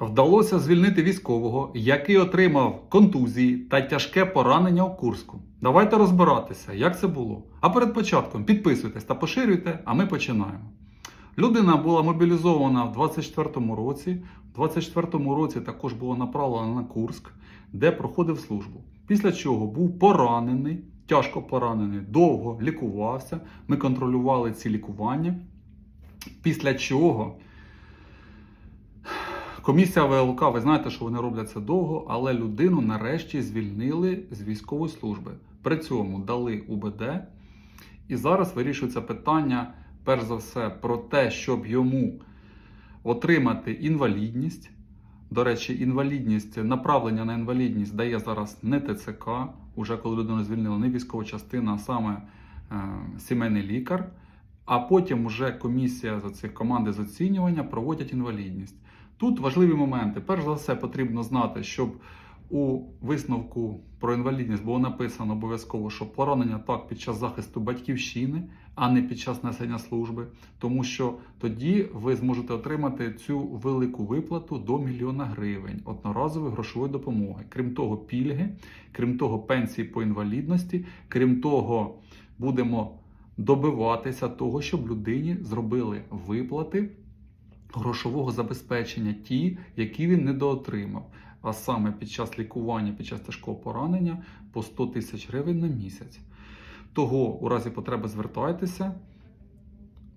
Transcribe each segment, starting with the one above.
Вдалося звільнити військового, який отримав контузії та тяжке поранення у Курську. Давайте розбиратися, як це було. А перед початком підписуйтесь та поширюйте, а ми починаємо. Людина була мобілізована в 24-му році. В 24-му році також було направлено на Курськ, де проходив службу. Після чого був поранений, тяжко поранений, довго лікувався. Ми контролювали ці лікування. Після чого комісія ВЛК, ви знаєте, що вони роблять це довго, але людину нарешті звільнили з військової служби. При цьому дали УБД. І зараз вирішується питання, перш за все, про те, щоб йому отримати інвалідність. До речі, інвалідність, направлення на інвалідність дає зараз не ТЦК, уже коли людину звільнили, не військова частина, а саме е, сімейний лікар. А потім вже комісія за цих команди з оцінювання проводять інвалідність. Тут важливі моменти. Перш за все, потрібно знати, щоб у висновку про інвалідність було написано обов'язково, що поранення так під час захисту батьківщини, а не під час несення служби, тому що тоді ви зможете отримати цю велику виплату до мільйона гривень одноразової грошової допомоги. Крім того, пільги, крім того, пенсії по інвалідності, крім того, будемо добиватися того, щоб людині зробили виплати грошового забезпечення ті, які він недоотримав. А саме під час лікування, під час тяжкого поранення по 100 тисяч гривень на місяць. Того, у разі потреби звертайтеся.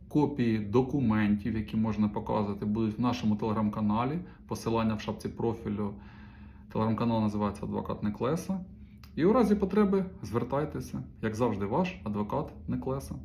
Копії документів, які можна показувати, будуть в нашому телеграм-каналі. Посилання в шапці профілю. Телеграм-канал називається Адвокат Неклеса. І у разі потреби звертайтеся, як завжди, ваш адвокат Неклеса.